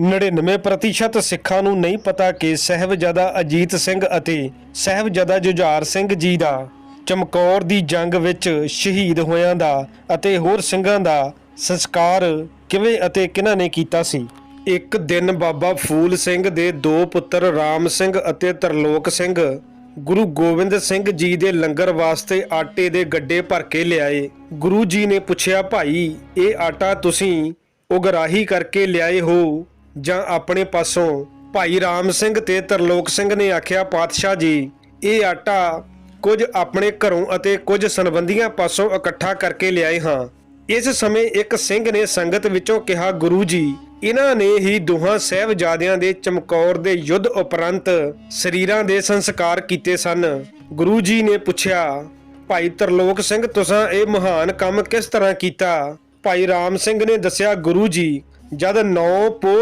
99% ਸਿੱਖਾਂ ਨੂੰ ਨਹੀਂ ਪਤਾ ਕਿ ਸਹਿਬਜ਼ਾਦਾ ਅਜੀਤ ਸਿੰਘ ਅਤੇ ਸਹਿਬਜ਼ਾਦਾ ਜੁਝਾਰ ਸਿੰਘ ਜੀ ਦਾ ਚਮਕੌਰ ਦੀ ਜੰਗ ਵਿੱਚ ਸ਼ਹੀਦ ਹੋਇਆਂ ਦਾ ਅਤੇ ਹੋਰ ਸਿੰਘਾਂ ਦਾ ਸੰਸਕਾਰ ਕਿਵੇਂ ਅਤੇ ਕਿਹਨਾਂ ਨੇ ਕੀਤਾ ਸੀ? ਇੱਕ ਦਿਨ ਬਾਬਾ ਫੂਲ ਸਿੰਘ ਦੇ ਦੋ ਪੁੱਤਰ ਰਾਮ ਸਿੰਘ ਅਤੇ ਤਰਲੋਕ ਸਿੰਘ ਗੁਰੂ ਗੋਬਿੰਦ ਸਿੰਘ ਜੀ ਦੇ ਲੰਗਰ ਵਾਸਤੇ ਆਟੇ ਦੇ ਗੱਡੇ ਭਰ ਕੇ ਲਿਆਏ। ਗੁਰੂ ਜੀ ਨੇ ਪੁੱਛਿਆ, ਭਾਈ, ਇਹ ਆਟਾ ਤੁਸੀਂ ਉਗਰਾਹੀ ਕਰਕੇ ਲਿਆਏ ਹੋ? ਜਾਂ ਆਪਣੇ ਪਾਸੋਂ ਭਾਈ ਰਾਮ ਸਿੰਘ ਤੇ ਤਰਲੋਕ ਸਿੰਘ ਨੇ ਆਖਿਆ, ਪਾਤਸ਼ਾਹ ਜੀ, ਇਹ ਆਟਾ ਕੁਝ ਆਪਣੇ ਘਰੋਂ ਅਤੇ ਕੁਝ ਸੰਬੰਧੀਆਂ ਪਾਸੋਂ ਇਕੱਠਾ ਕਰਕੇ ਲਿਆਏ ਹਾਂ। ਇਸ ਸਮੇਂ ਇੱਕ ਸਿੰਘ ਨੇ ਸੰਗਤ ਵਿੱਚੋਂ ਕਿਹਾ, ਗੁਰੂ ਜੀ, ਇਹਨਾਂ ਨੇ ਹੀ ਦੋਹਾਂ ਸਹਿਬਜ਼ਾਦਿਆਂ ਦੇ ਚਮਕੌਰ ਦੇ ਯੁੱਧ ਉਪਰੰਤ ਸਰੀਰਾਂ ਦੇ ਸੰਸਕਾਰ ਕੀਤੇ ਸਨ। ਗੁਰੂ ਜੀ ਨੇ ਪੁੱਛਿਆ, ਭਾਈ ਤਰਲੋਕ ਸਿੰਘ, ਤੁਸੀਂ ਇਹ ਮਹਾਨ ਕੰਮ ਕਿਸ ਤਰ੍ਹਾਂ ਕੀਤਾ? ਭਾਈ ਰਾਮ ਸਿੰਘ ਨੇ ਦੱਸਿਆ, ਗੁਰੂ ਜੀ, ਜਦ ਨੌ ਪੋ